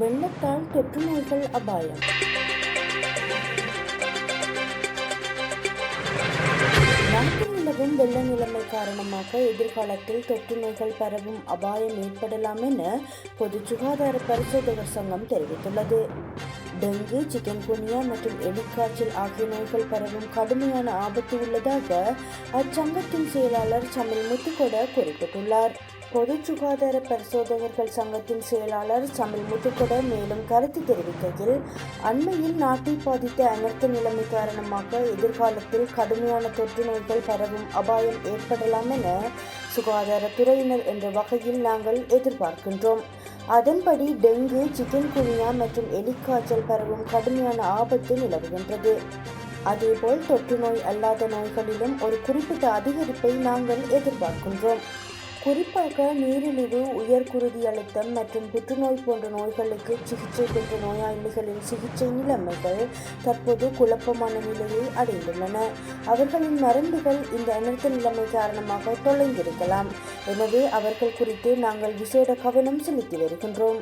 வெள்ளத்தால் தொற்று நோய்கள் அபாயம். நாட்டில் நிலவும் வெள்ள நிலைமை காரணமாக எதிர்காலத்தில் தொற்று நோய்கள் பரவும் அபாயம் ஏற்படலாம் என பொது சுகாதார பரிசோதகர் சங்கம் தெரிவித்துள்ளது. டெங்கு சிக்கன்குனியா மற்றும் எலிக்காய்ச்சல் ஆகிய நோய்கள் பரவும் கடுமையான ஆபத்து உள்ளதாக அச்சங்கத்தின் செயலாளர் சமில் முத்துக்கொட குறிப்பிட்டுள்ளார். பொது சுகாதார பரிசோதகர்கள் சங்கத்தின் செயலாளர் சமில் முத்துக்கொட மேலும் கருத்து தெரிவிக்கையில் அண்மையில் நாட்டை பாதித்த அனர்த்த நிலைமை காரணமாக எதிர்காலத்தில் கடுமையான தொற்று நோய்கள் பரவும் அபாயம் ஏற்படலாம் என சுகாதாரத்துறையினர் என்ற வகையில் நாங்கள் எதிர்பார்க்கின்றோம். அதன்படி டெங்கு சிக்கன்குனியா மற்றும் எலிக்காய்ச்சல் பரவும் கடுமையான ஆபத்து நிலவுகின்றது. அதேபோல் தொற்று நோய் அல்லாத நோய்களிலும் ஒரு குறிப்பிட்ட அதிகரிப்பை நாங்கள் எதிர்பார்க்கின்றோம். குறிப்பாக நீரிழிவு உயர்குருதி அழுத்தம் மற்றும் புற்றுநோய் போன்ற நோய்களுக்கு சிகிச்சை பெற்ற நோயாளிகளின் சிகிச்சை நிலைமைகள் தற்போது குழப்பமான நிலையை அடைந்துள்ளன. அவர்களின் மருந்துகள் இந்த அனர்த்த நிலைமை காரணமாக தொலைந்திருக்கலாம். எனவே அவர்கள் குறித்து நாங்கள் விசேட கவனம் செலுத்தி வருகின்றோம்.